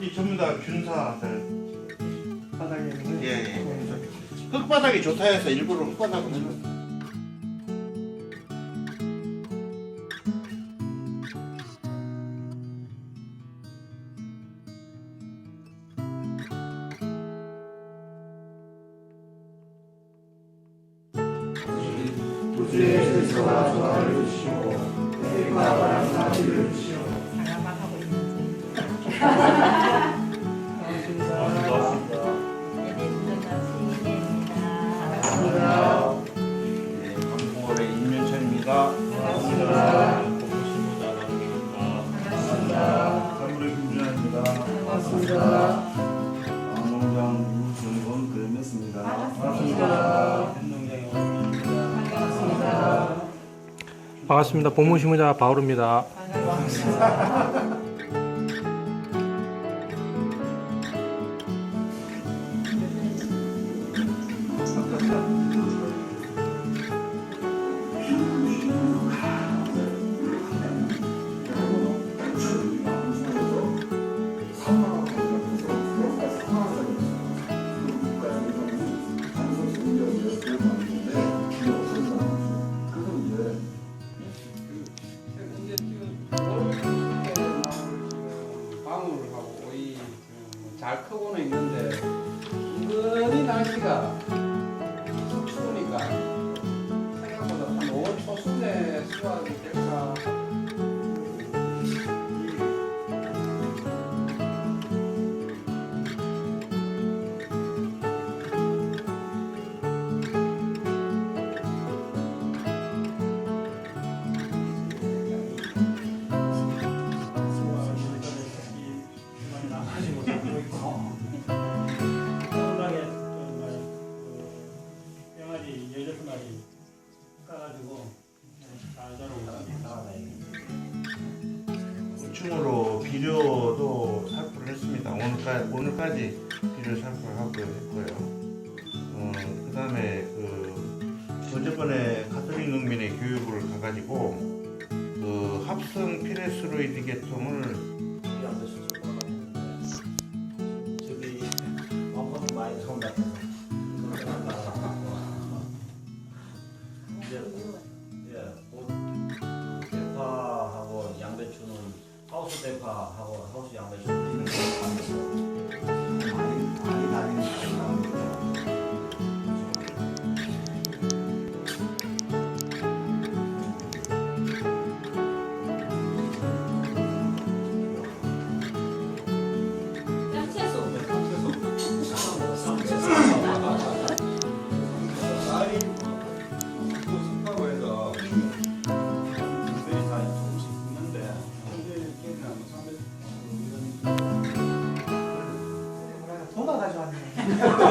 이 전부 다 균사들. 바닥에 있는 예, 예. 흙바닥이 좋다 해서 일부러 흙바닥을 해놨어요. 장난만 하고 있는 반갑습니다. 본무시무자 바오르입니다. 방울하고 muito ficar. 고충으로 비료도 살포를 했습니다. 오늘까지, 오늘까지 비료 살포를 하고 했고요. 어, 그 다음에 그, 어저번에 가톨릭 농민의 교육을 가가지고 그 합성 피레스로이드 계통을 저기 왕건도 많이 손 같아서 이제 하우스 대파하고 하우스 양배추는 많이 많이 다니는 나옵니다. 쌀 Yeah.